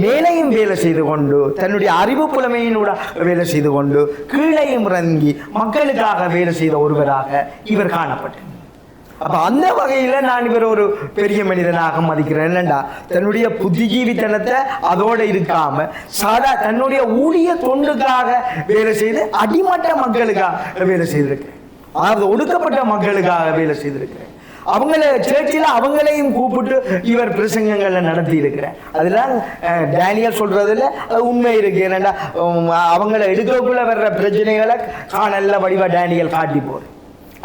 மேலையும் வேலை செய்து கொண்டு தன்னுடைய அறிவு புலமையினூட வேலை செய்து கொண்டு கீழையும் இறங்கி மக்களுக்காக வேலை செய்த ஒருவராக இவர் காணப்பட்டார். அப்ப அந்த வகையில நான் இவர் ஒரு பெரிய மனிதனாக மதிக்கிறேன். என்னண்டா? தன்னுடைய புத்திஜீவித்தனத்தை அதோட இருக்காம சாதா தன்னுடைய ஊழிய தொண்டுக்காக வேலை செய்து அடிமட்ட மக்களுக்காக வேலை செய்திருக்கிறேன். அதாவது ஒடுக்கப்பட்ட மக்களுக்காக வேலை செய்திருக்கிறேன். அவங்கள சேர்ச்சியில் அவங்களையும் கூப்பிட்டு இவர் பிரசங்கங்களை நடத்தி இருக்கிறார் அதெல்லாம் டேனியல் சொல்றதுல அது உண்மை இருக்கு. என்னடா அவங்கள எடுக்கக்குள்ள வர்ற பிரச்சனைகளை காணல்ல வடிவா டேனியல் காட்டி போறேன்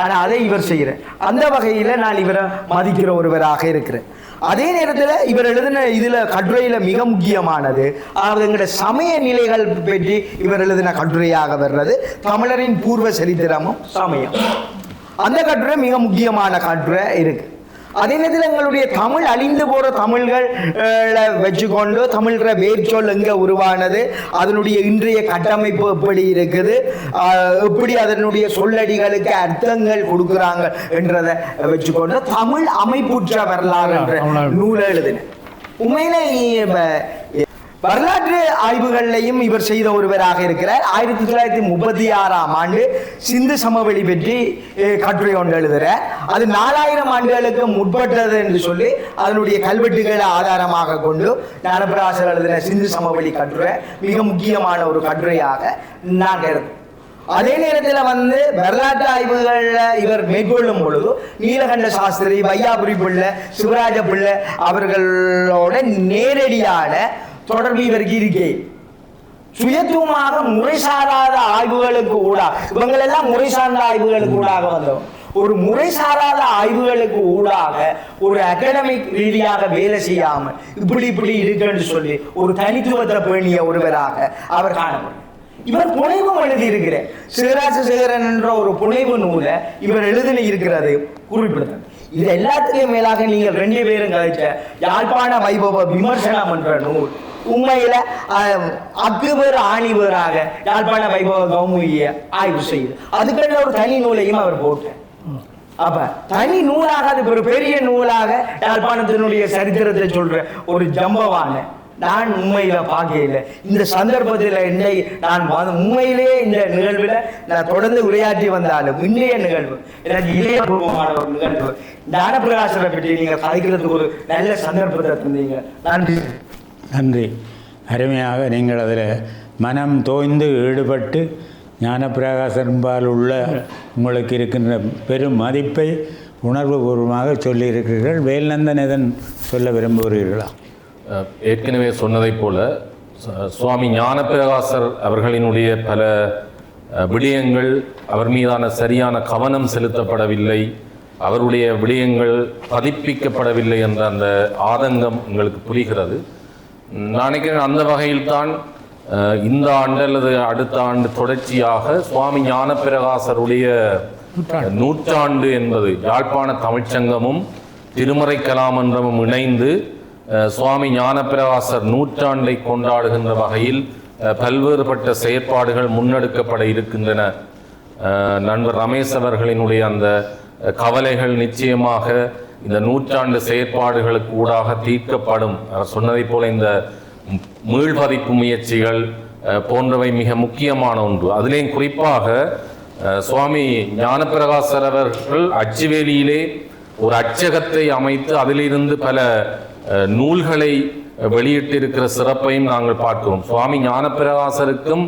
ஆனால் அதை இவர் செய்கிறார். அந்த வகையில் நான் இவரை மதிக்கிற ஒருவராக இருக்கிறேன். அதே நேரத்தில் இவர் எழுதின இதில் கட்டுரையில் மிக முக்கியமானது அதாவது எங்களுடைய சமய நிலைகள் பற்றி இவர் எழுதின கட்டுரையாக வர்றது தமிழரின் பூர்வ சரித்திரமும் சமயம். அந்த கட்டுரை மிக முக்கியமான கட்டுரை இருக்கு. அதே நேரத்தில் எங்களுடைய தமிழ் அழிந்து போற தமிழ்கள் வச்சுக்கொண்டு தமிழ்ற வேர்ச்சொல் எங்க உருவானது? அதனுடைய இன்றைய கட்டமைப்பு எப்படி இருக்குது? எப்படி அதனுடைய சொல்லடிகளுக்கு அர்த்தங்கள் கொடுக்குறாங்க என்றதை வச்சுக்கொண்டு தமிழ் அமைப்புற்ற வரலாறு என்ற நூலை எழுதினேன். உண்மையிலே வரலாற்று ஆய்வுகளையும் இவர் செய்த ஒருவராக இருக்கிறார். ஆயிரத்தி தொள்ளாயிரத்தி முப்பத்தி ஆறாம் ஆண்டு சிந்து சமவெளி பற்றி கட்டுரை ஒன்று எழுதுகிறார் அது நாலாயிரம் ஆண்டுகளுக்கு முற்பட்டது என்று சொல்லி அதனுடைய கல்வெட்டுகளை ஆதாரமாக கொண்டு ஞானபிராசர் எழுதின சிந்து சமவெளி கட்டுரை மிக முக்கியமான ஒரு கட்டுரையாக நான் கருது அதே நேரத்தில் வந்து வரலாற்று ஆய்வுகளில் இவர் மேற்கொள்ளும் பொழுது நீலகண்ட சாஸ்திரி வையாபுரி பிள்ளை சிவராஜ பிள்ளை அவர்களோட நேரடியான தொடர்பு இவருக்கு இருக்கே சுயத்துவமாக முறை சாராத ஆய்வுகளுக்கு ஊடாக இவங்களெல்லாம் முறை சார்ந்த ஆய்வுகளுக்கு ஊடாக வந்தோம். ஒரு முறை சாராத ஆய்வுகளுக்கு ஊடாக ஒரு அகாடமிக் ரீதியாக வேலை செய்யாமல் இப்படி இப்படி இருக்குன்னு சொல்லி ஒரு தனித்துவத்தை பேணிய ஒருவராக அவர் காணப்படும். இவர் புனைவும் எழுதியிருக்கிறேன் சிவராஜசேகரன் என்ற ஒரு புனைவு நூலை இவர் எழுதின இருக்கிறது குறிப்பிடுறார் இது எல்லாத்துக்கும் மேலாக நீங்கள் ரெண்டு பேரும் கழிச்ச யாழ்ப்பாண வைபவ விமர்சனம் என்ற நூல். உண்மையில அஹ், ஆணிவராக யாழ்ப்பாண வைபவ கௌமுகிய ஆய்வு செய்யுது அதுக்கெல்லாம் ஒரு தனி நூலையும் அவர் போட்டார். அப்ப தனி நூலாக அது ஒரு பெரிய நூலாக யாழ்ப்பாணத்தினுடைய சரித்திரத்தை சொல்ற ஒரு ஜம்பவான நான் உண்மையில பார்க்கல இந்த சந்தர்ப்பத்தில் என்னை நான் உண்மையிலே இந்த நிகழ்வில் நான் தொடர்ந்து உரையாற்றி வந்தாலும் இன்றைய நிகழ்வு எனக்கு இதயபூர்வமான ஒரு நிகழ்வு. ஞானப்பிரகாசரை பற்றி நீங்க கலைக்கிறதுக்கு ஒரு நல்ல சந்தர்ப்பத்தை தந்தீங்க. நன்றி. நன்றி. அருமையாக நீங்கள் அதில் மனம் தோய்ந்து ஈடுபட்டு ஞானப்பிரகாசன்பால் உள்ள உங்களுக்கு இருக்கின்ற பெரும் மதிப்பை உணர்வுபூர்வமாக சொல்லியிருக்கிறீர்கள். வேல்நந்தன் எதன் சொல்ல விரும்புகிறீர்களா? ஏற்கனவே சொன்னதைப் போல சுவாமி ஞானப்பிரகாசர் அவர்களினுடைய பல விடயங்கள் அவர் மீதான சரியான கவனம் செலுத்தப்படவில்லை. அவருடைய விடயங்கள் பதிப்பிக்கப்படவில்லை என்ற அந்த ஆதங்கம் உங்களுக்கு புரிகிறது. நான் நினைக்கிறேன் அந்த வகையில்தான் இந்த ஆண்டு அல்லது அடுத்த ஆண்டு தொடர்ச்சியாக சுவாமி ஞானப்பிரகாசருடைய நூற்றாண்டு. என்பது யாழ்ப்பாண தமிழ்ச்சங்கமும் திருமறை கலாமன்றமும் இணைந்து சுவாமி ஞானப்பிரகாசர் நூற்றாண்டை கொண்டாடுகின்ற வகையில் பல்வேறுபட்ட செயற்பாடுகள் முன்னெடுக்கப்பட இருக்கின்றன. நண்பர் ரமேஷ் அவர்களினுடைய அந்த கவலைகள் நிச்சயமாக இந்த நூற்றாண்டு செயற்பாடுகளுக்கு ஊடாக தீர்க்கப்படும். சொன்னதைப் போல இந்த ம்- மீள்பதிப்பு முயற்சிகள் போன்றவை மிக முக்கியமான ஒன்று. அதிலேயும் குறிப்பாக சுவாமி ஞானப்பிரகாசர் அவர்கள் அச்சுவேலியிலே ஒரு அச்சகத்தை அமைத்து அதிலிருந்து பல நூல்களை வெளியிட்டிருக்கிற சிறப்பையும் நாங்கள் பார்க்கிறோம். சுவாமி ஞானப்பிரகாசருக்கும்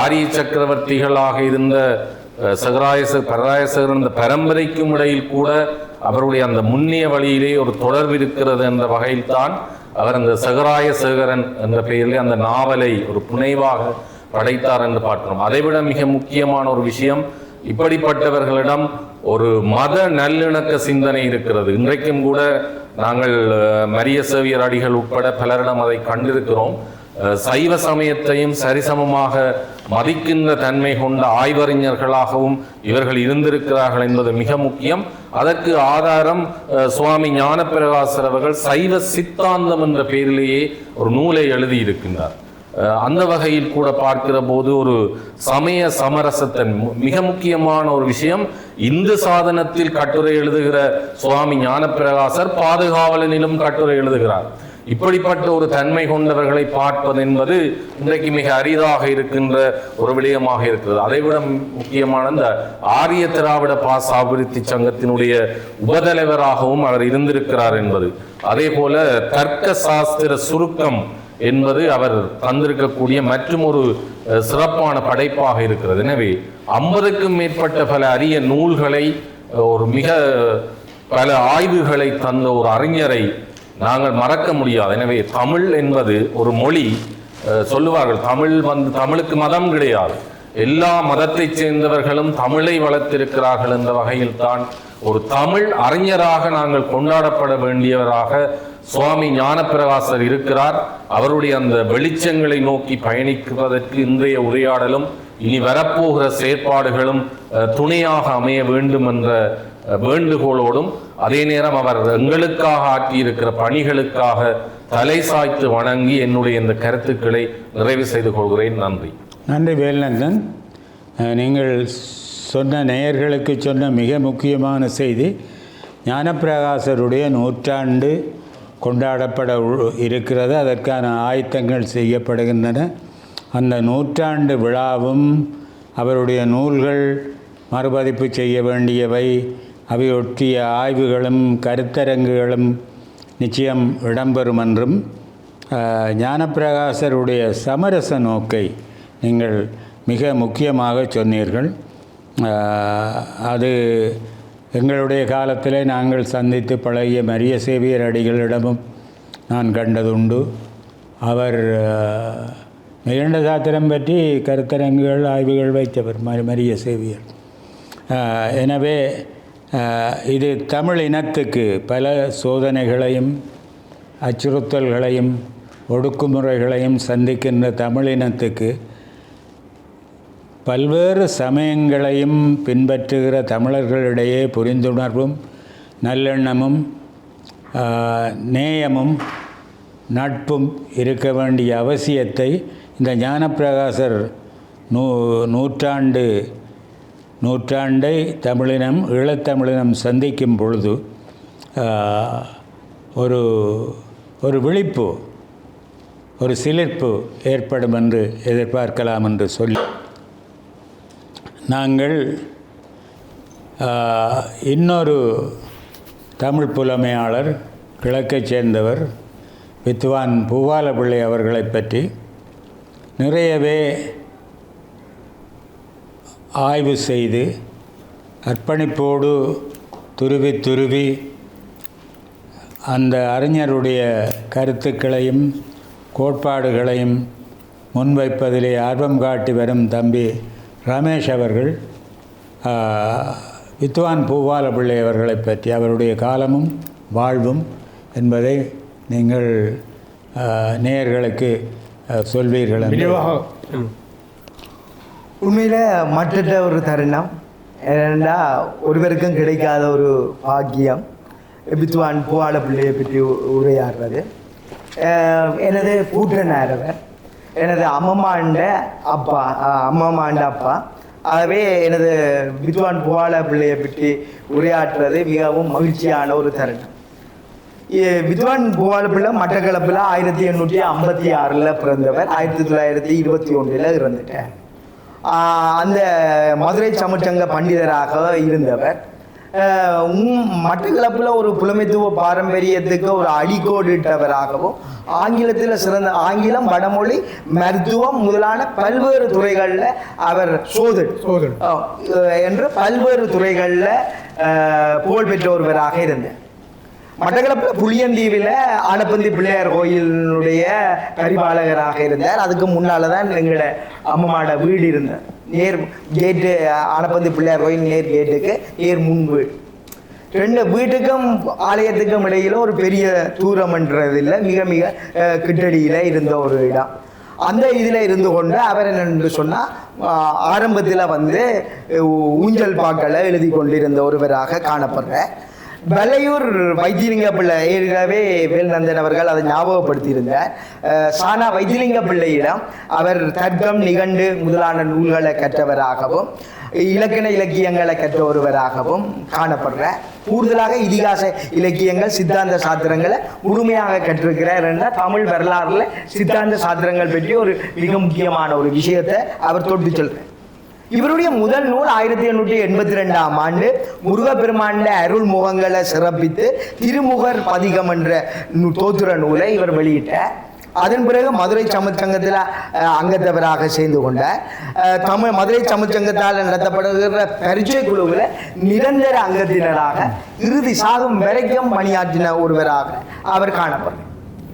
ஆரிய சக்கரவர்த்திகளாக இருந்த சகராயசர் சகராயச அந்த பரம்பரைக்கும் இடையில் கூட அவருடைய அந்த முன்னிய வழியிலே ஒரு தொடர்பு இருக்கிறது என்ற வகையில்தான் அவர் அந்த சகராய சேகரன் என்ற பெயரிலே அந்த நாவலை ஒரு புனைவாக படைத்தார் என்று பார்க்கிறோம். அதைவிட மிக முக்கியமான ஒரு விஷயம் இப்படிப்பட்டவர்களிடம் ஒரு மத நல்லிணக்க சிந்தனை இருக்கிறது. இன்றைக்கும் கூட நாங்கள் மரிய சேவியர் அடிகள் உட்பட பலரிடம் அதை கண்டிருக்கிறோம். சைவ சமயத்தையும் சரிசமமாக மதிக்கின்ற தன்மை கொண்ட ஆய்வறிஞர்களாகவும் இவர்கள் இருந்திருக்கிறார்கள் என்பது மிக முக்கியம். அதற்கு ஆதாரம் சுவாமி ஞானப்பிரகாசர் அவர்கள் சைவ சித்தாந்தம் என்ற பெயரிலேயே ஒரு நூலை எழுதியிருக்கின்றார் அந்த வகையில் கூட பார்க்கிற போது ஒரு சமய சமரசத்தன் மு- மிக முக்கியமான ஒரு விஷயம் இந்து சாதனத்தில் கட்டுரை எழுதுகிற சுவாமி ஞானப்பிரகாசர் பாதுகாவலனிலும் கட்டுரை எழுதுகிறார். இப்படிப்பட்ட ஒரு தன்மை கொண்டவர்களை பார்ப்பது என்பது இன்றைக்கு மிக அரிதாக இருக்கின்ற ஒரு விடயமாக இருக்கிறது. அதைவிட முக்கியமான இந்த ஆரிய திராவிட பாச அபிவிருத்தி சங்கத்தினுடைய உபதலைவராகவும் அவர் இருந்திருக்கிறார் என்பது. அதே போல தர்க்க சாஸ்திர சுருக்கம் என்பது அவர் தந்திருக்கக்கூடிய மற்றும் ஒரு சிறப்பான படைப்பாக இருக்கிறது. எனவே ஐம்பதுக்கும் மேற்பட்ட பல அரிய நூல்களை ஒரு மிக பல ஆய்வுகளை தந்த ஒரு அறிஞரை நாங்கள் மறக்க முடியாது. எனவே தமிழ் என்பது ஒரு மொழி சொல்லுவார்கள் தமிழ் வந்து தமிழுக்கு மதம் கிடையாது. எல்லா மதத்தைச் சேர்ந்தவர்களும் தமிழை வளர்த்திருக்கிறார்கள் என்ற வகையில் தான் ஒரு தமிழ் அறிஞராக நாங்கள் கொண்டாடப்பட வேண்டியவராக சுவாமி ஞானப்பிரகாசர் இருக்கிறார். அவருடைய அந்த வெளிச்சங்களை நோக்கி பயணிப்பதற்கு இன்றைய உரையாடலும் இனி வரப்போகிற செயற்பாடுகளும் துணையாக அமைய வேண்டும் என்ற வேண்டுகோளோடும் அதே நேரம் அவர் எங்களுக்காக ஆற்றியிருக்கிற பணிகளுக்காக தலை சாய்த்து வணங்கி என்னுடைய இந்த கருத்துக்களை நிறைவு செய்து கொள்கிறேன். நன்றி. நன்றி வேல்நந்தன். நீங்கள் சொன்ன நேயர்களுக்கு சொன்ன மிக முக்கியமான செய்தி ஞானப்பிரகாசருடைய நூற்றாண்டு கொண்டாடப்பட உ- இருக்கிறது. அதற்கான ஆயத்தங்கள் செய்யப்படுகின்றன. அந்த நூற்றாண்டு விழாவும் அவருடைய நூல்கள் மறுபதிப்பு செய்ய வேண்டியவை. அவையொட்டிய ஆய்வுகளும் கருத்தரங்குகளும் நிச்சயம் இடம்பெறும் என்றும் ஞானப்பிரகாசருடைய சமரச நோக்கை நீங்கள் மிக முக்கியமாக சொன்னீர்கள். அது எங்களுடைய காலத்திலே நாங்கள் சந்தித்து பழகிய மரிய சேவியர் அடிகளிடமும் நான் கண்டதுண்டு. அவர் மிகண்ட சாத்திரம் பற்றி கருத்தரங்குகள் ஆய்வுகள் வைத்தவர் மரிய சேவியர். எனவே இது தமிழ் இனத்துக்கு பல சோதனைகளையும் அச்சுறுத்தல்களையும் ஒடுக்குமுறைகளையும் சந்திக்கின்ற தமிழ் இனத்துக்கு பல்வேறு சமயங்களையும் பின்பற்றுகிற தமிழர்களிடையே புரிந்துணர்வும் நல்லெண்ணமும் நேயமும் நட்பும் இருக்க வேண்டிய அவசியத்தை இந்த ஞானப்பிரகாசர் நூ நூற்றாண்டு நூற்றாண்டை தமிழினம் ஈழத்தமிழினம் சந்திக்கும் பொழுது ஒரு ஒரு விழிப்பு ஒரு சிலிர்ப்பு ஏற்படும் என்று எதிர்பார்க்கலாம் என்று சொல்லி நாங்கள் இன்னொரு தமிழ் புலமையாளர் கிழக்கைச் சேர்ந்தவர் வித்வான் பூவாலபிள்ளை அவர்களை அவர்களைப் பற்றி நிறையவே ஆய்வு செய்து அர்ப்பணிப்போடு துருவி துருவி அந்த அறிஞருடைய கருத்துக்களையும் கோட்பாடுகளையும் முன்வைப்பதிலே ஆர்வம் காட்டி வரும் தம்பி ரமேஷ் அவர்கள் வித்வான் பூவால பிள்ளை அவர்களைப் பற்றி அவருடைய காலமும் வாழ்வும் என்பதை நீங்கள் நேயர்களுக்கு சொல்வீர்கள் உண்மையில் மற்ற ஒரு தருணம். ஏனென்றா ஒருவருக்கும் கிடைக்காத ஒரு பாக்கியம் வித்வான் புவால பிள்ளையை பற்றி உரையாடுறது. எனது கூட்டனாரவர் எனது அம்மம்மாண்ட அப்பா அஹ் அம்மம்மாண்ட அப்பா. ஆகவே எனது வித்வான் புவால பிள்ளையை பற்றி உரையாற்றுவது மிகவும் மகிழ்ச்சியான ஒரு தருணம். வித்வான் புவால பிள்ளை மட்டக்களப்பில் ஆயிரத்தி எண்ணூற்றி ஐம்பத்தி ஆறில் பிறந்தவர். ஆயிரத்தி தொள்ளாயிரத்தி இருபத்தி ஒன்றில் இறந்துட்டார். அந்த மதுரை சமச்சங்க பண்டிதராக இருந்தவர். மட்டக்களப்பில் ஒரு புலமைத்துவ பாரம்பரியத்துக்கு ஒரு அடிக்கோடிட்டவராகவும் ஆங்கிலத்தில் சிறந்த ஆங்கிலம் வடமொழி மருத்துவம் முதலான பல்வேறு துறைகளில் அவர் சோதர் சோதர். என்று பல்வேறு துறைகளில் புகழ்பெற்ற ஒருவராக இருந்தார் மட்டக்களப்பு புளியந்தீவில் ஆனப்பந்தி பிள்ளையார் கோயிலுடைய பரிபாலகராக இருந்தார். அதுக்கு முன்னால தான் எங்களோட அம்மாவோட வீடு இருந்தது. நேர் கேட்டு ஆனப்பந்தி பிள்ளையார் கோயில் நேர் கேட்டுக்கு நேர் முன் வீடு. ரெண்டு வீட்டுக்கும் ஆலயத்துக்கும் இடையில ஒரு பெரிய தூரம்ன்றது இல்லை மிக மிக கிட்டடியில் கிட்டடியில இருந்த ஒரு இடம். அந்த இதில் இருந்து கொண்டு அவர் என்னென்று சொன்னால் ஆரம்பத்தில் வந்து ஊஞ்சல் பாக்களை எழுதி கொண்டிருந்த ஒருவராக காணப்படுற வலையூர் வைத்தியலிங்க பிள்ளை ஏற்கனவே வேல்நந்தன் அவர்கள் அதை ஞாபகப்படுத்தியிருந்தார். சானா வைத்தியலிங்க பிள்ளையிடம் அவர் தர்க்கம் நிகண்டு முதலான நூல்களை கற்றவராகவும் இலக்கண இலக்கியங்களை கற்ற ஒருவராகவும் காணப்படுறார். கூடுதலாக இதிகாச இலக்கியங்கள் சித்தாந்த சாத்திரங்களை முழுமையாக கற்றிருக்கிறார் என்றால் தமிழ் வரலாறுல சித்தாந்த சாத்திரங்கள் பற்றி ஒரு மிக முக்கியமான ஒரு விஷயத்தை அவர் தொட்டு சொல்றார் இவருடைய முதல் நூல் ஆயிரத்தி எண்ணூற்றி எண்பத்தி ரெண்டாம் ஆண்டு முருகப்பெருமாண்ட அருள் முகங்களை சிறப்பித்து திருமுகர் பதிகம் என்ற நூ- நூலை இவர் வெளியிட்டார். அதன் பிறகு மதுரை சமச்சங்கத்தில் அங்கத்தவராக சேர்ந்து கொண்டார். அஹ், தமிழ் மதுரை சமச்சங்கத்தால் நடத்தப்படுகிற பரிச்சை குழுவில் நிரந்தர அங்கத்தினராக இறுதி சாகும் வரைக்கும் பணியாற்றின ஒருவராக அவர் காணப்படும்.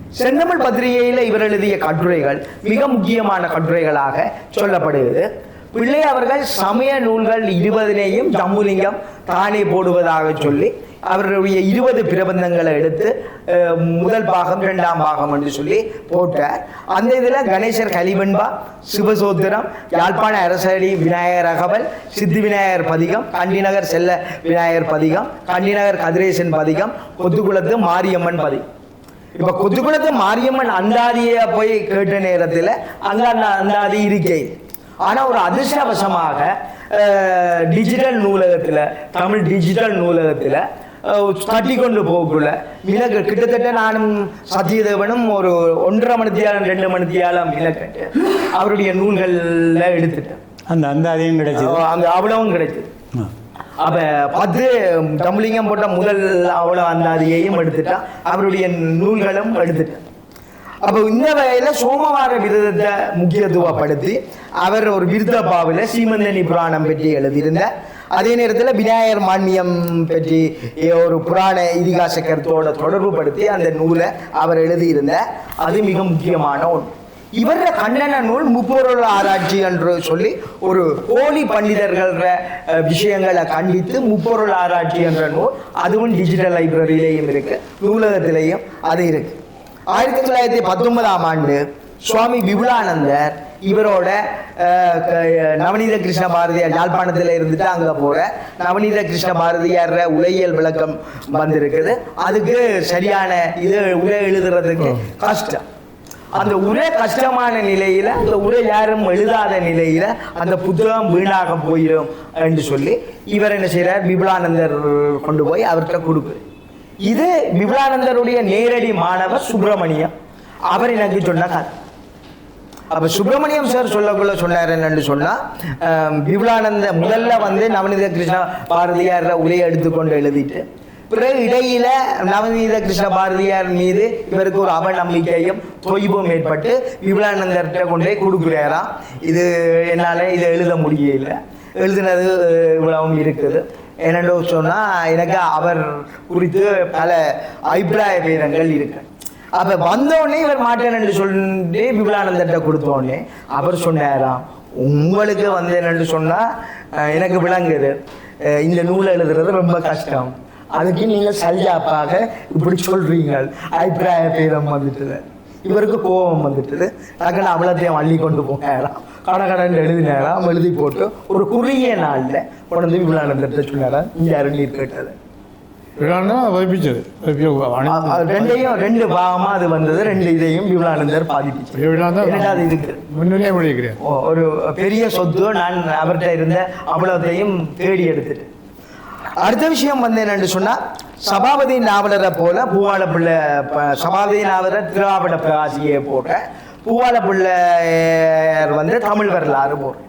செந்தமிழ் பத்திரிகையில் இவர் எழுதிய கட்டுரைகள் மிக முக்கியமான கட்டுரைகளாக சொல்லப்படுகிறது. பிள்ளை அவர்கள் சமய நூல்கள் இருபதிலேயும் ஜம்புலிங்கம் தானே போடுவதாக சொல்லி அவருடைய இருபது பிரபந்தங்களை எடுத்து முதல் பாகம் இரண்டாம் பாகம் என்று சொல்லி போட்டார். அந்த இதில் கணேசர் கலிவெண்பா சிவசோத்திரம் யாழ்ப்பாண அரசடி விநாயகர் அகவல் சித்தி விநாயகர் பதிகம் கண்டிநகர் செல்ல விநாயகர் பதிகம் கண்டிநகர் கதிரேசன் பதிகம் கொத்துக்குளத்து மாரியம்மன் பதிகம். இப்ப கொத்துக்குளத்து மாரியம்மன் அந்தாதியை போய் கேட்ட நேரத்தில் அங்க அந்த அந்தாதி இருக்கை. ஆனா ஒரு அதிர்ஷ்டவசமாக டிஜிட்டல் நூலகத்துல தமிழ் டிஜிட்டல் நூலகத்துல தட்டி கொண்டு போகக்குள்ள மிளகு கிட்டத்தட்ட நானும் சத்தியதேவனும் ஒரு ஒன்றரை மணித்தியாலம் ரெண்டு மணித்தியாலம் மிளக்கட்டு அவருடைய நூல்கள்ல எடுத்துட்டேன். அந்த அந்த அதையும் கிடைச்சது. அங்க அவ்வளவும் கிடைச்சது. அப்ப பத்து தமிழிங்கம் போட்ட முதல் அவ்வளவு அந்த அதையையும் எடுத்துட்டான் அவருடைய நூல்களும் எடுத்துட்டான். அப்போ இந்த வகையில் சோமவார விரதத்தை முக்கியத்துவப்படுத்தி அவர் ஒரு விருதப்பாவில் சீமந்தனி புராணம் பற்றி எழுதியிருந்தார் அதே நேரத்தில் விநாயகர் மான்மியம் பற்றி ஒரு புராண இதிகாச கருத்தோட தொடர்பு படுத்தி அந்த நூலை அவர் எழுதியிருந்தார் அது மிக முக்கியமான ஒன்று. இவர கண்டன நூல் முப்பொருள் ஆராய்ச்சி என்று சொல்லி ஒரு போலி பண்டிதர்கள் விஷயங்களை கண்டித்து முப்பொருள் ஆராய்ச்சி என்ற நூல் அதுவும் டிஜிட்டல் லைப்ரரியிலையும் இருக்கு நூலகத்திலையும் அது இருக்கு. ஆயிரத்தி தொள்ளாயிரத்தி பத்தொன்பதாம் ஆண்டு சுவாமி விபுலானந்தர் இவரோட நவநீத கிருஷ்ண பாரதியார் யாழ்ப்பாணத்தில் இருந்துட்டு அங்கே போற நவநீத கிருஷ்ண பாரதியார் உலகியல் விளக்கம் வந்திருக்குது. அதுக்கு சரியான இது உரை எழுதுறதுக்கு கஷ்டம். அந்த உரை கஷ்டமான நிலையில அந்த உரை யாரும் எழுதாத நிலையில அந்த புத்தகம் வீணாக போயிடும் என்று சொல்லி இவர் என்ன செய்றார்? விபுலானந்தர் கொண்டு போய் அவர்கிட்ட கொடுக்கு இது விபுலானந்தருடைய நேரடி மாணவர் சுப்பிரமணியம். அவர் எனக்கு சொன்ன கதை அப்ப சுப்பிரமணியம் சார் சொல்லக்குள்ள சொன்னார் என்னன்னு சொன்னா விபுலானந்த முதல்ல வந்து நவநீத கிருஷ்ண பாரதியார் உரையை எடுத்துக்கொண்டு எழுதிட்டு பிறகு இடையில நவநீத கிருஷ்ண பாரதியார் மீது இவருக்கு ஒரு அவநம்பிக்கையும் தொய்வும் ஏற்பட்டு விபுலானந்தர்கிட்ட கொண்டே கொடுக்குறாராம். இது என்னால இதை எழுத முடியல. எழுதினது இவ்வளவும் இருக்குது. என்னென்னு சொன்னால் எனக்கு அவர் குறித்து பல அபிப்பிராய பேதங்கள் இருக்கு. அப்போ வந்தோடனே இவர் மாட்டேன் சொல்லி விபுலானந்தர்கிட்ட கொடுத்தோடனே அவர் சொன்னாராம் உங்களுக்கு வந்து என்னென்னு சொன்னால் எனக்கு விளங்குது. இந்த நூலை எழுதுறது ரொம்ப கஷ்டம். அதுக்கு நீங்கள் சரியாப்பாக இப்படி சொல்றீங்க அபிப்பிராய பேதம் வந்துட்டுது. இவருக்கு கோபம் வந்துட்டுது. டக்குன்னு அவ்வளோத்தையும் அள்ளி கொண்டு போனாராம். கட கடன் எழுதினாராம் எழுதி போட்டு ஒரு குறுகிய நாள்ல கொண்டு விபுலானந்தர்கிட்ட சொன்னாராம் இங்க அருநீர் கேட்டது. அ- ரெண்டையும் ரெண்டு பாகமா அது வந்தது. ரெண்டு இதையும் விபுலானந்தர் பாதிப்பிச்சு. விழா என்னடா அது இருக்கு? முன்னிலையே முடிக்கிறேன் ஓ, ஒரு பெரிய சொத்து நான் அவர்கிட்ட இருந்த அவ்வளோத்தையும் தேடி எடுத்துட்டு. அடுத்த விஷயம் வந்து என்னன்னு சொன்னா சபாபதி நாவலரை போல பூவாள பிள்ளை சபாபதி நாவலர் திருவாவட பிரகாசியை போட்ட பூவாள பிள்ளையர் வந்து தமிழ் வரலாறு போடுற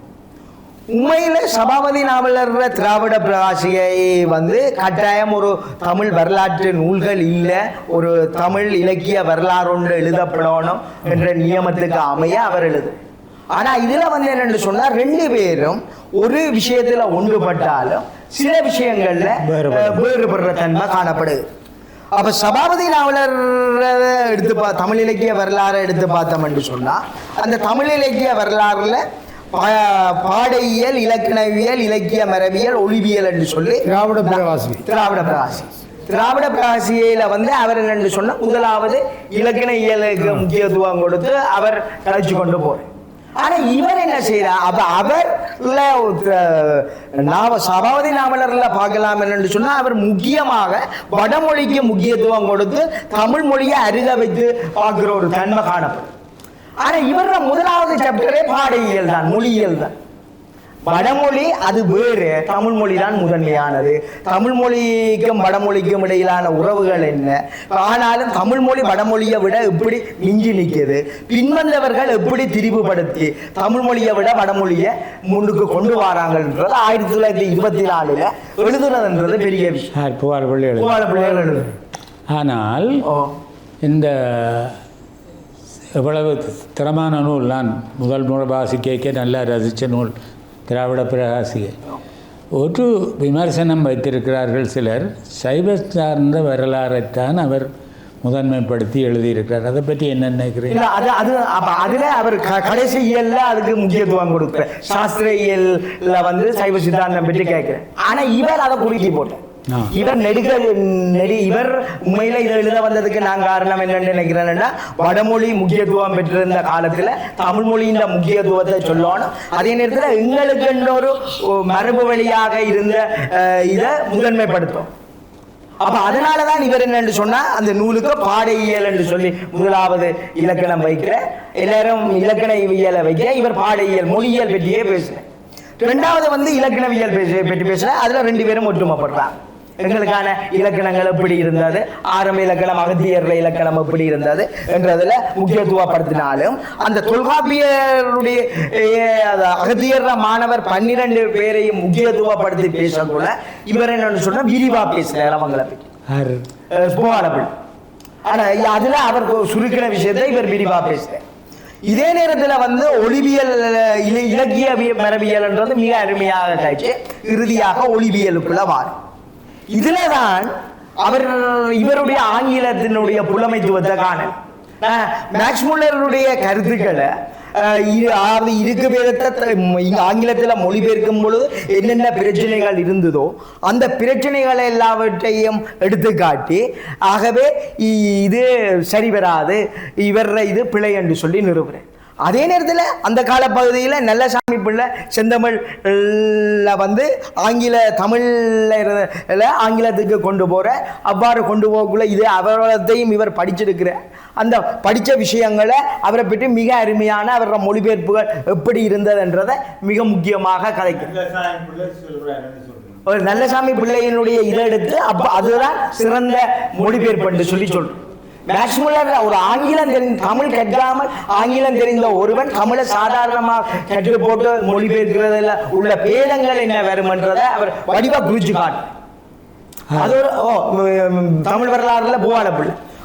உண்மையில சபாபதி நாவலர் திராவிட பிரகாசியை வந்து கட்டாயம் ஒரு தமிழ் வரலாற்று நூல்கள் இல்லை ஒரு தமிழ் இலக்கிய வரலாறு ஒன்று எழுதப்படணும் என்ற நியமத்துக்கு அமைய அவர் எழுது. ஆனா இதுல வந்து என்னன்னு சொன்னா ரெண்டு பேரும் ஒரு விஷயத்துல ஒன்றுபட்டாலும் சில விஷயங்கள்ல வேறுபடுற தன்மை காணப்படுது. அப்ப சபாபதி நாவலர் எடுத்து பா தமிழ் இலக்கிய வரலாறை எடுத்து பார்த்தோம் என்று சொன்னா அந்த தமிழ் இலக்கிய வரலாறுல பாடையியல் இலக்கணவியல் இலக்கிய மரபியல் ஒளிவியல் என்று சொல்லி திராவிட பிரவாசி திராவிட பிரகாசி. திராவிட பிரகாசியில வந்து அவர் என்னன்னு சொன்னா முதலாவது இலக்கண இயலுக்கு முக்கியத்துவம் கொடுத்து அவர் கழிச்சு கொண்டு போறார். ஆனா இவர் என்ன செய்யறார் அப்ப அவர்ல ஒரு நாவ சபாவதி நாவலர்ல பார்க்கலாம் என்னன்னு சொன்னா அவர் முக்கியமாக வடமொழிக்கு முக்கியத்துவம் கொடுத்து தமிழ் மொழியை அருக வைத்து பார்க்கிற ஒரு தன்மை காணப்படும். ஆனா இவர முதலாவது சாப்டரே பாடையியல் தான் மொழியியல் தான். வடமொழி அது வேறு. தமிழ் மொழி தான் முதன்மையானது. தமிழ் மொழிக்கும் வடமொழிக்கும் இடையிலான உறவுகள் என்ன? ஆனாலும் தமிழ் மொழி வடமொழியை விட எப்படி மிஞ்சி நிற்குது? பின்வந்தவர்கள் எப்படி திரிவுபடுத்தி தமிழ் மொழியை விட வடமொழியை முன்னுக்கு கொண்டு வராங்கன்றது ஆயிரத்தி தொள்ளாயிரத்தி இருபத்தி நாலுல எழுதுறதுன்றது பெரிய விஷயம். யார் புகார் பிள்ளைகள் ஆனால் ஓ. இந்த எவ்வளவு திறமான நூல் நான் முதல் முறை வாசிக்க நல்லா ரசித்த நூல். திராவிட பிரகாசிகை ஒரு விமர்சனம் வைத்திருக்கிறார்கள் சிலர் சைவ சார்ந்த வரலாறைத்தான் அவர் முதன்மைப்படுத்தி எழுதியிருக்கிறார். அதை பற்றி என்ன நினைக்கிறீங்க? அது அது அப்போ அதில் அவர் க- கடைசி இயல்ல அதுக்கு முக்கியத்துவம் கொடுக்குற சாஸ்திர இயல்ல வந்து சைவ சித்தாந்தம் பற்றி கேட்குறேன். ஆனால் இவர் அதை குறுக்கி போட்டார். இவர் நெடுக நெடி இவர் உண்மையில இதை எழுத வந்ததுக்கு நான் காரணம் என்னன்னு நினைக்கிறேன்னா வடமொழி முக்கியத்துவம் பெற்றிருந்த காலத்துல தமிழ் மொழியின் முக்கியத்துவத்தை சொல்லணும். அதே நேரத்துல எங்களுக்கு ஒரு மரபு வழியாக இருந்த இதை முதன்மைப்படுத்தும். அப்ப அதனாலதான் இவர் என்னன்னு சொன்னா அந்த நூலுக்கு பாடையியல் என்று சொல்லி முதலாவது இலக்கணம் வைக்கிற எல்லாரும் இலக்கண இயலை வைக்கிற இவர் பாடையியல் மொழியியல் பற்றியே பேசுறேன். ரெண்டாவது வந்து இலக்கணவியல் பேசி பற்றி பேசுறேன். அதுல ரெண்டு பேரும் ஒற்றுமைப்படுறாங்க. எங்களுக்கான இலக்கணங்கள் எப்படி இருந்தது? ஆரம்ப இலக்கணம் அகத்தியர்ல இலக்கணம் எப்படி இருந்தது? என்றதுல முக்கியத்துவப்படுத்தினாலும் அந்த தொல்காப்பியருடைய அகத்தியர் மாணவர் பன்னிரண்டு பேரையும் முக்கியத்துவப்படுத்தி பேசக்குள்ள இவர் என்னன்னு சொன்னா விரிவா பேசுறாரு அவங்களை பற்றி ஆனா அதுல அவர் சுருக்கின விஷயத்தை இவர் விரிவா பேசுறார் இதே நேரத்துல வந்து ஒளிவியல் இல- இலக்கிய மரபியல்ன்றது மிக அருமையாக காய்ச்சி இறுதியாக ஒளிவியலுக்குள்ள வாரும். இதுலதான் அவர் இவருடைய ஆங்கிலத்தினுடைய புலமைத்துவத்தை காண. மேக்ஸ் முல்லருடைய கருத்துக்களை இருக்கு பேரத்தை ஆங்கிலத்தில் மொழிபெயர்க்கும் பொழுது என்னென்ன பிரச்சனைகள் இருந்ததோ அந்த பிரச்சனைகளை எல்லாவற்றையும் எடுத்துக்காட்டி ஆகவே இது சரி வராது இவர இது பிழை என்று சொல்லி நிறுவுறேன் அதே நேரத்தில் அந்த காலப்பகுதியில் நல்லசாமி பிள்ளை செந்தமிழ்ல வந்து ஆங்கில தமிழில் ஆங்கிலத்துக்கு கொண்டு போகிற அவ்வாறு கொண்டு போகக்குள்ள இது அவரத்தையும் இவர் படிச்சிருக்கிற அந்த படித்த விஷயங்களை அவரை பற்றி மிக அருமையான அவரோட மொழிபெயர்ப்புகள் எப்படி இருந்ததுன்றதை மிக முக்கியமாக கதைக்கிறேன் ஒரு நல்லசாமி பிள்ளையினுடைய இதை எடுத்து அப்ப அதுதான் சிறந்த மொழிபெயர்ப்பு என்று சொல்லி சொல்றேன் மேக்சிமுலர் ஒரு ஆங்கிலம் தெரிந்த தமிழ் கற்காமல் ஆங்கிலம் தெரிந்த ஒருவன் தமிழை சாதாரணமாக கற்று போட்டு மொழிபெயர்க்கிறதுல உள்ள பேதங்கள் என்ன வரும்ன்றதை அவர் வடிவா குறிச்சு காட்டு. அது ஒரு ஓ தமிழ் வரலாறுல புவால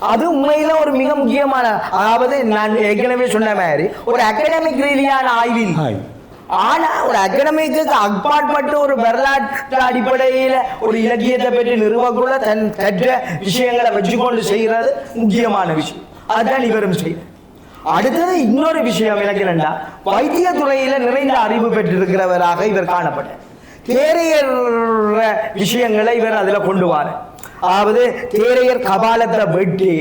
அது உண்மையில ஒரு மிக முக்கியமான அதாவது நான் ஏற்கனவே சொன்ன மாதிரி ஒரு அகாடமிக் ரீதியான ஆய்வில் ஆனா ஒரு அகாடமிக்கு அப்பாற்பட்டு ஒரு வரலாற்று அடிப்படையில ஒரு இலக்கியத்தை பற்றி நிறுவக்குள்ள தன் கற்ற விஷயங்களை வச்சுக்கொண்டு செய்யறது முக்கியமான விஷயம். அதுதான் இவரும் செய்யும். அடுத்தது இன்னொரு விஷயம் எனக்கு என்னன்னா வைத்திய துறையில நிறைந்த அறிவு பெற்றிருக்கிறவராக இவர் காணப்பட்டார். தேரையர் விஷயங்களை இவர் அதுல கொண்டு வார. அதாவது தேரையர் கபாலத்தை வெட்டி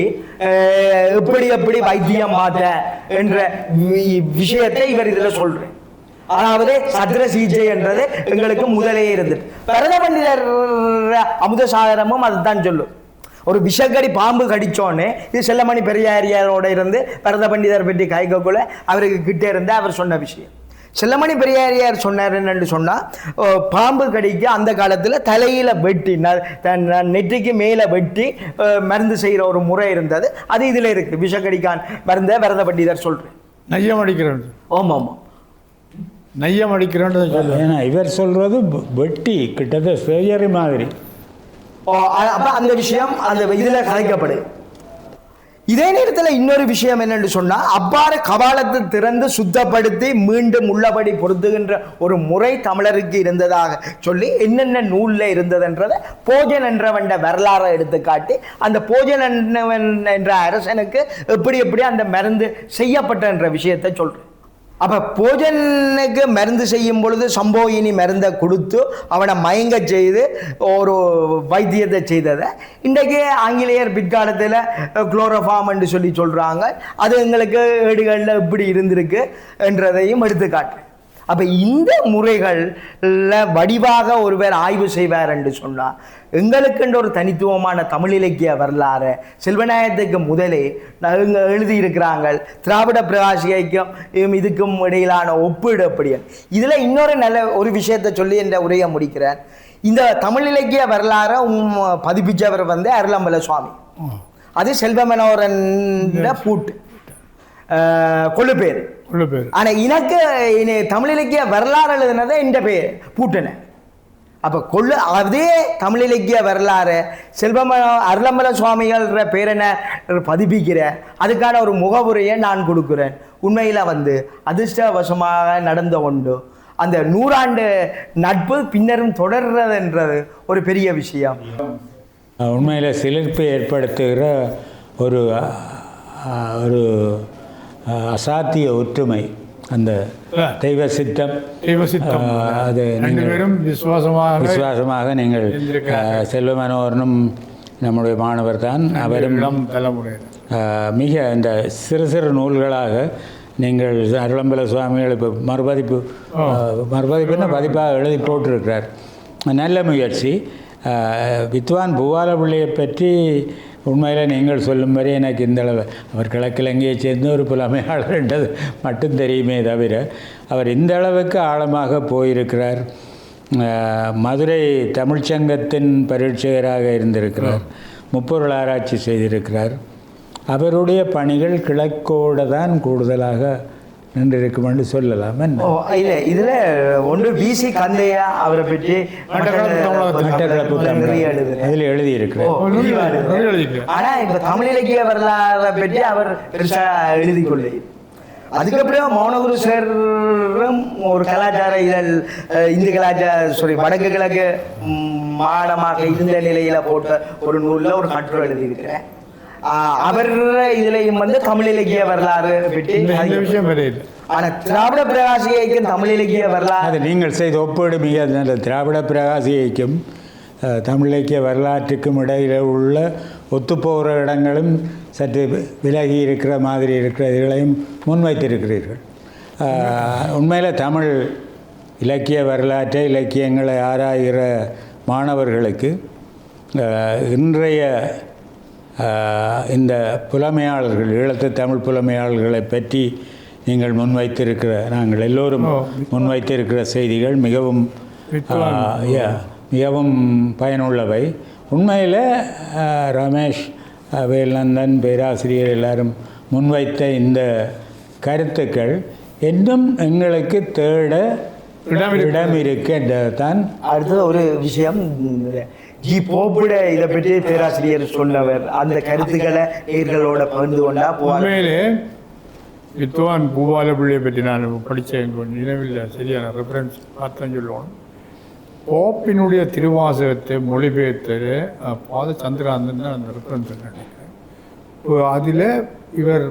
எப்படி எப்படி வைத்தியம் மாத்த என்ற விஷயத்தை இவர் இதுல சொல்றேன் அதாவது சத்திர சிகிச்சை என்றது எங்களுக்கு முதலே இருந்தது. பரத பண்டிதர் அமுதசாகரமும் அதுதான் சொல்லும். ஒரு விஷக்கடி பாம்பு கடிச்சோன்னு இது செல்லமணி பெரியாரியாரோட இருந்து பரத பண்டிதர் பற்றி கைகக்குள்ள அவருக்கு கிட்டே இருந்து அவர் சொன்ன விஷயம். செல்லமணி பெரியாரியார் சொன்னார் என்னன்னு சொன்னா ஓ, பாம்பு கடிக்க அந்த காலத்துல தலையில வெட்டி நெற்றிக்கு மேல வெட்டி மருந்து செய்யற ஒரு முறை இருந்தது. அது இதுல இருக்கு. விஷக்கடிக்கான் மருந்த பரத பண்டிதர் சொல்றேன் நையம் அடிக்கிறேன். ஆமா ஆமா நையம் அடிக்கிறேன்னு சொல்லுவேன் ஏன்னா இவர் சொல்றது வெ- வெட்டி கிட்டத்தட்ட சர்ஜரி மாதிரி. அப்ப அந்த விஷயம் அந்த இதுல கலைக்கப்படுது இதே நேரத்தில் இன்னொரு விஷயம் என்னன்னு சொன்னா அவ்வாறு கபாலத்தை திறந்து சுத்தப்படுத்தி மீண்டும் உள்ளபடி பொருத்துகின்ற ஒரு முறை தமிழருக்கு இருந்ததாக சொல்லி என்னென்ன நூல்ல இருந்ததுன்றதை போஜன் என்றவன் வரலாறை எடுத்து காட்டி அந்த போஜன் என்றவன் என்ற அரசனுக்கு எப்படி எப்படி அந்த மருந்து செய்யப்பட்ட என்ற விஷயத்தை சொல்றேன். அப்போ பூஜனுக்கு மருந்து செய்யும் பொழுது சம்போகினி மருந்தை கொடுத்து அவனை மயங்க செய்து ஒரு வைத்தியத்தை செய்ததை. இன்றைக்கு ஆங்கிலேயர் பிற்காலத்தில் குளோரோஃபார்ம் என்று சொல்லி சொல்கிறாங்க அது எங்களுக்கு ஏடுகளில் இப்படி இருந்திருக்கு என்றதையும் எடுத்துக்காட்டு. அப்ப இந்த முறைகள்ல வடிவாக ஒருவர் ஆய்வு செய்வார் என்று சொன்னா எங்களுக்கென்று ஒரு தனித்துவமான தமிழ் இலக்கிய வரலாறு செல்வநாயகத்துக்கு முதலே இங்க எழுதியிருக்கிறாங்க திராவிட பிரகாசிகைக்கும் இம் இதுக்கும் இடையிலான ஒப்பீடு அப்படி இதுல இன்னொரு நல்ல ஒரு விஷயத்தை சொல்லி என்ற உரையை முடிக்கிறேன். இந்த தமிழ் இலக்கிய வரலாறை பதிப்பிச்சவர் வந்து அருளம்பல சுவாமி. அது செல்வமனோரன் பூட்டு. கொள்ளு பேர். உள்ள பேர். ஆனா எனக்கு இனி தமிழ் இலக்கிய வரலாறு எழுதுனது இந்த பேர் பூட்டன. அப்ப கொள்ளு அதே தமிழ் இலக்கிய வரலாறு செல்வம அருளம்பல சுவாமிகள்ன்ற பேரன பதிப்பிக்கிற அதுக்கான ஒரு முகவுரையை நான் கொடுக்கிறேன். உண்மையில வந்து அதிர்ஷ்டவசமாக நடந்த ஒன்று. அந்த நூறாண்டு நட்பு பின்னரும் தொடர்றதுன்றது ஒரு பெரிய விஷயம். உண்மையில் சிலிர்ப்பை ஏற்படுத்துகிற ஒரு ஒரு அசாத்திய ஒற்றுமை. அந்த தெய்வ சித்தம். அது நீங்கள் விசுவாசமாக விசுவாசமாக நீங்கள். அஹ், செல்வமனோகரனும் நம்முடைய மாணவர் தான். அவரும் மிக இந்த சிறு சிறு நூல்களாக நீங்கள் அருளம்பல சுவாமிகள் இப்போ மறுபதிப்பு மறுபதிப்புன்னு பதிப்பாக எழுதி போட்டிருக்கிறார். நல்ல முயற்சி. வித்வான் பூவால பிள்ளையை பற்றி உண்மையில் நீங்கள் சொல்லும் வரை எனக்கு இந்த அளவு. அவர் கிழக்கிழங்கையை சேர்ந்த ஒரு புலமையாளர் என்றது மட்டும் தெரியுமே தவிர அவர் இந்த அளவுக்கு ஆழமாக போயிருக்கிறார். மதுரை தமிழ்ச்சங்கத்தின் பரீட்சகராக இருந்திருக்கிறார். முப்பொருள் ஆராய்ச்சி செய்திருக்கிறார். அவருடைய பணிகள் கிழக்கோடு தான் கூடுதலாக நின்றிருக்கும் என்று சொல்லலாம். இல்ல இதுல ஒன்று பிசி கந்தையா அவரை பற்றி அதில் எழுதியிருக்கிறார். ஆனா இப்ப தமிழ் இலக்கிய வரலாறை பற்றி அவர் பெருசா எழுதி கொள்ளை அதுக்கப்புறம் மௌனகுரு சாரும் ஒரு கலாச்சார இதழ் இந்து கலாச்சார சாரி வடக்கு கிழக்கு மாடமாக இருந்த நிலையில போட்ட ஒரு நூல்ல ஒரு கட்டுரை எழுதியிருக்கிறேன் அவர் இதுலயும் வந்து தமிழ் இலக்கிய வரலாறு இந்த விஷயம் இல்லை ஆனா திராவிட பிரகாசிகைக்கும் தமிழ் இலக்கிய வரலாறு அது நீங்கள் செய்த ஒப்பீடு மிக திராவிட பிரகாசியைக்கும் அஹ், தமிழ் இலக்கிய வரலாற்றுக்கும் இடையில் உள்ள ஒத்துப்போகிற இடங்களும் சற்று விலகி இருக்கிற மாதிரி இருக்கிற இதுகளையும் முன்வைத்திருக்கிறீர்கள். உண்மையில் தமிழ் இலக்கிய வரலாற்றை இலக்கியங்களை ஆராய்கிற மாணவர்களுக்கு இன்றைய இந்த புலமையாளர்கள் ஈழத்து தமிழ் புலமையாளர்களை பற்றி நீங்கள் முன்வைத்திருக்கிற நாங்கள் எல்லோரும். முன்வைத்திருக்கிற செய்திகள் மிகவும் மிகவும் பயனுள்ளவை உண்மையில் ரமேஷ் வேல்நந்தன் பேராசிரியர் எல்லாரும் முன்வைத்த இந்த கருத்துக்கள் இன்னும் எங்களுக்கு தேட இடம் இருக்கு. இடம் இருக்கின்றதான் அடுத்தது ஒரு விஷயம். ஜி போப்பிட இதை பற்றி பேராசிரியர் சொன்னவர். அந்த கருத்துக்களை நேர்களோட பகிர்ந்து கொண்டா உண்மையிலே வித்வான் பூபால பிள்ளையை பற்றி நான் படித்தேன் நினைவில் சரியான ரெஃபரன்ஸ் பார்த்தேன் சொல்லுவோம். போப்பினுடைய திருவாசகத்தை மொழிபெயர்த்தது பாத சந்திராந்தன் தான் அந்த ரெஃபரன்ஸ் நினைக்கிறேன். இப்போ அதில் இவர்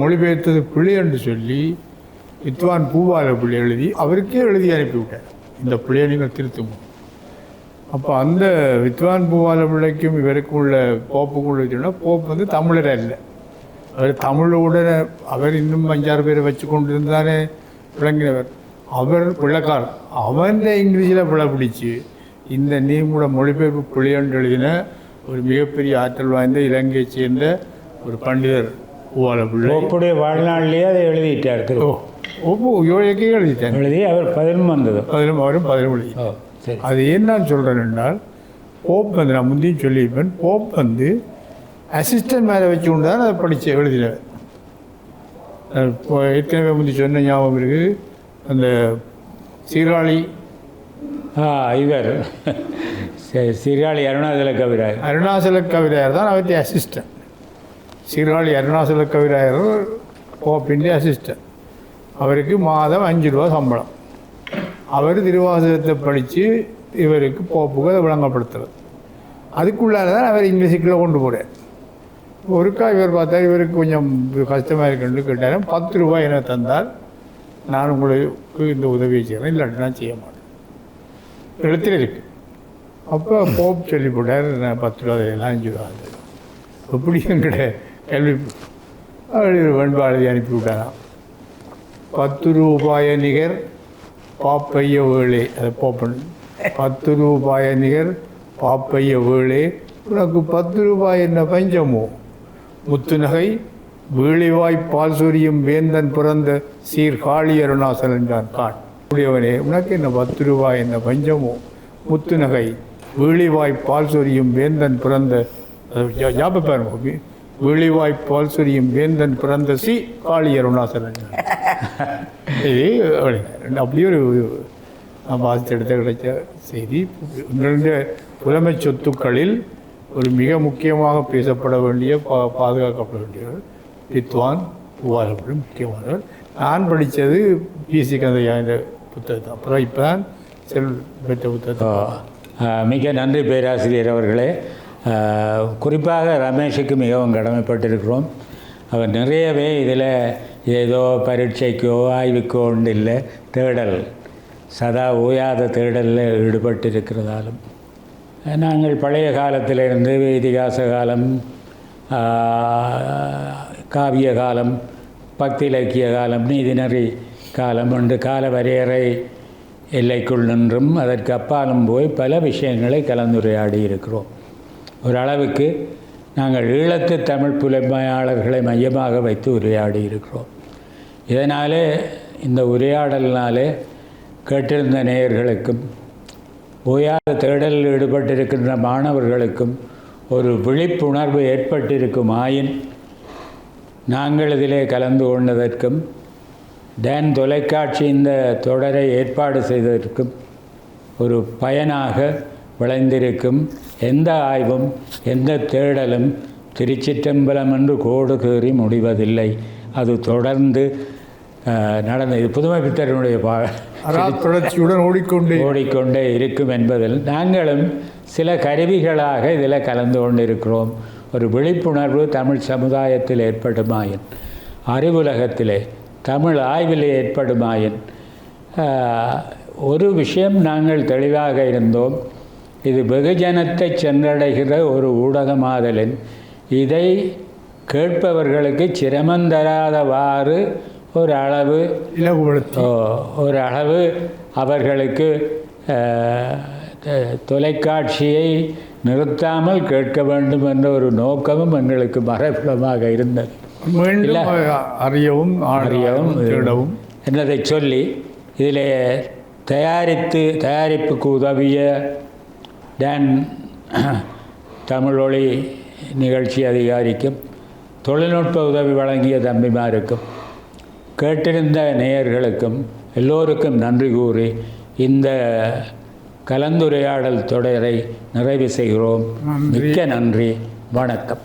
மொழிபெயர்த்தது பிழை என்று சொல்லி வித்வான் பூபால பிள்ளை எழுதி அவருக்கே எழுதி அனுப்பிவிட்டார். இந்த பிள்ளையை நீங்கள் திருத்துங்க. அப்போ அந்த வித்வான் பூவால பிள்ளைக்கும் இவருக்கும் உள்ள போப்புக்குள்ள சொன்னால் போப் வந்து தமிழர் அல்ல. அவர் தமிழோட அவர் இன்னும் அஞ்சாறு பேரை வச்சு கொண்டு இருந்தானே விளங்கினவர். அவர் பிள்ளைக்கார் அவன் இங்கிலீஷில் பிள்ளை பிடிச்சி இந்த நீமூட மொழிபெயர்ப்பு பிள்ளையன்று எழுதின ஒரு மிகப்பெரிய ஆற்றல் வாய்ந்த இலங்கையைச் சேர்ந்த ஒரு பண்டிதர் பூவால பிள்ளை. வாழ்நாளிலேயே அதை எழுதிட்டார் திரு யோகிக்கே எழுதிட்டாங்க எழுதி அவர் பதிலும் வந்தது. பதிலும் அவரும் பதிலும் எழுதி. அது நான் சொல்கிறேன் என்றால் போப் வந்து நான் முந்தையும் சொல்லியிருப்பேன். போப் வந்து அசிஸ்டன்ட் மேலே வச்சு கொண்டு தான் அதை படித்து எழுதினேன் இப்போ ஏற்கனவே முந்தி சொன்ன ஞாபகம் இருக்குது அந்த சீராளி ஆ இவர். சரி, சீர்காழி அருணாச்சல கவிராய் அருணாச்சல கவிராயர் தான் அவருடைய அசிஸ்டன்ட் சீர்காழி அருணாச்சல கவிராயர் போப்பிൻ്റെ அசிஸ்டன்ட் அவருக்கு மாதம் அஞ்சு ரூபா சம்பளம். அவர் திருவாசகத்தை படித்து இவருக்கு போப்புக்கு அதை விளங்கப்படுத்துறது அதுக்குள்ளால தான் அவர் இங்கிலீஷுக்குள்ளே கொண்டு போகிறார் ஒருக்கா இவர் பார்த்தா இவருக்கு கொஞ்சம் கஷ்டமாக இருக்குன்னு கேட்டாலும் பத்து ரூபாய் என தந்தால் நான் உங்களுக்கு இந்த உதவியை செய்கிறேன் இல்லாட்டி நான் செய்ய மாட்டேன். எழுத்தில் இருக்குது அப்போ போப் சொல்லி போட்டார் நான் பத்து ரூபா எல்லாம் அஞ்சு ரூபா அந்த எப்படி எங்கட கேள்வி. ஒரு வெண்பாளதி அனுப்பி விட்டாரான் பத்து ரூபாய நிகர் பாப்பைய வேளே. அதை போப்பன். பத்து ரூபாய நிகர் பாப்பைய வேளே. உனக்கு பத்து ரூபாய் என்ன பஞ்சமோ? முத்துநகை வீழிவாய் பால் சொரியும் வேந்தன் பிறந்த சீர் காளி அருணாசல் என்றான். காட். உடையவனே உனக்கு என்ன பத்து ரூபாய் என்ன பஞ்சமோ? முத்துநகை வீழிவாய் பால் சொரியும் வேந்தன் பிறந்த அது ஜா- ஞாபகம் வீழிவாய் பால் சொரியும் வேந்தன் பிறந்த சி காளி அருணாசலன் இது அப்படியே ஒரு நான் கிடைச்ச செய்தி உங்களுடைய புலமை சொத்துக்களில் ஒரு மிக முக்கியமாக பேசப்பட வேண்டிய பா பாதுகாக்கப்பட வேண்டியவர் வித்வான் புவாரப்படி முக்கியமானவர் நான் படித்தது பிசி கந்தையா என்ற புத்தகத்தை அப்புறம் இப்போ தான் செல் பெற்ற புத்தகத்தை மிக நன்றி பேராசிரியர் அவர்களே குறிப்பாக ரமேஷுக்கு மிகவும் கடமைப்பட்டிருக்கிறோம் அவர் நிறையவே இதில் ஏதோ பரீட்சைக்கோ ஆய்வுக்கோ ஒன்று இல்லை தேடல். சதா ஓயாத தேடலில் ஈடுபட்டிருக்கிறதாலும். நாங்கள் பழைய காலத்திலிருந்து இதிகாச காலம் காவிய காலம் பக்தி இலக்கிய காலம் நீதிநெறி காலம் என்று கால வரையறை எல்லைக்குள் நின்றும் அதற்கு அப்பாலும் போய் பல விஷயங்களை கலந்துரையாடி இருக்கிறோம் ஓரளவுக்கு நாங்கள் ஈழத்து தமிழ் புலமையாளர்களை மையமாக வைத்து உரையாடி இருக்கிறோம். இதனாலே இந்த உரையாடலினாலே கேட்டிருந்த நேயர்களுக்கும் ஓயாத தேடலில் ஈடுபட்டிருக்கின்ற மாணவர்களுக்கும் ஒரு விழிப்புணர்வு ஏற்பட்டிருக்குமாயின் நாங்கள் இதிலே கலந்து கொண்டதற்கும் டேன் தொலைக்காட்சி இந்த தொடரை ஏற்பாடு செய்ததற்கும் ஒரு பயனாக விளைந்திருக்கும் எந்த ஆய்வும் எந்த தேடலும் திருச்சிற்றம்பலம் என்று கோடு கீறி முடிவதில்லை. அது தொடர்ந்து நடந்த இது புதுமை பித்தரனுடைய பா அரா தொடர்ச்சியுடன் ஓடிக்கொண்டு ஓடிக்கொண்டே இருக்கும் என்பதில் நாங்களும் சில கருவிகளாக இதில் கலந்து கொண்டிருக்கிறோம். ஒரு விழிப்புணர்வு தமிழ் சமுதாயத்தில் ஏற்படுமாயின் அறிவுலகத்திலே தமிழ் ஆய்வில் ஏற்படுமாயின். ஒரு விஷயம் நாங்கள் தெளிவாக இருந்தோம். இது வெகுஜனத்தை சென்றடைகிற ஒரு ஊடகமாதலின். இதை கேட்பவர்களுக்கு சிரமந்தராதவாறு ஒரு அளவு ஒரு அளவு அவர்களுக்கு தொலைக்காட்சியை நிறுத்தாமல் கேட்க வேண்டும் என்ற ஒரு நோக்கமும் எங்களுக்கு மறைபுலமாக இருந்தது. அறியவும் அறியவும் தேடவும். என்னதை சொல்லி இதில் தயாரித்து தயாரிப்புக்கு உதவிய டான் தமிழொலி நிகழ்ச்சி அதிகாரிக்கும் தொழில்நுட்ப உதவி வழங்கிய தம்பிமாருக்கும் கேட்டிருந்த நேயர்களுக்கும் எல்லோருக்கும் நன்றி கூறி இந்த கலந்துரையாடல் தொடரை நிறைவு செய்கிறோம். மிக்க நன்றி. வணக்கம்.